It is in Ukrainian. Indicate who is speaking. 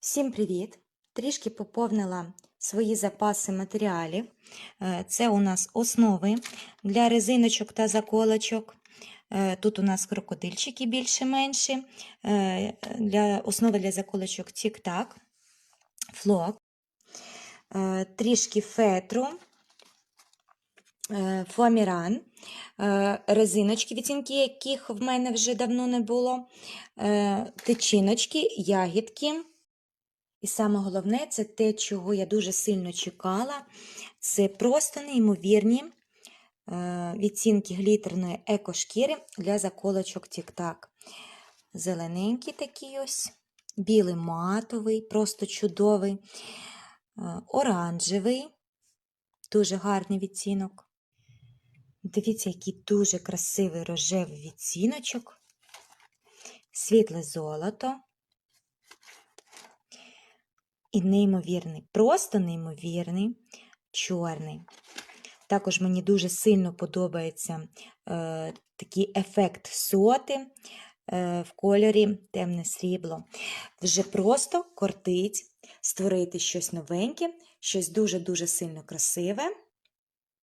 Speaker 1: Всім привіт! Трішки поповнила свої запаси матеріалів. Е, Це у нас основи для резиночок та заколочок. Е, Тут у нас крокодильчики більше-менші. Е, основи для заколочок тік-так, флок, трішки фетру, фоаміран, резиночки, відцінки яких в мене вже давно не було, тичиночки, ягідки. І саме головне, це те, чого я дуже сильно чекала. Це просто неймовірні е, відцінки глітерної екошкіри для заколочок Тік-Так. Зелененький такий ось, білий матовий, просто чудовий, е, оранжевий, дуже гарний відцінок. Дивіться, який дуже красивий рожевий відціночок, світле золото. І неймовірний, просто неймовірний, чорний. Також мені дуже сильно подобається е, такий ефект соти е, в кольорі темне срібло. Вже просто кортить створити щось новеньке, щось дуже-дуже сильно красиве.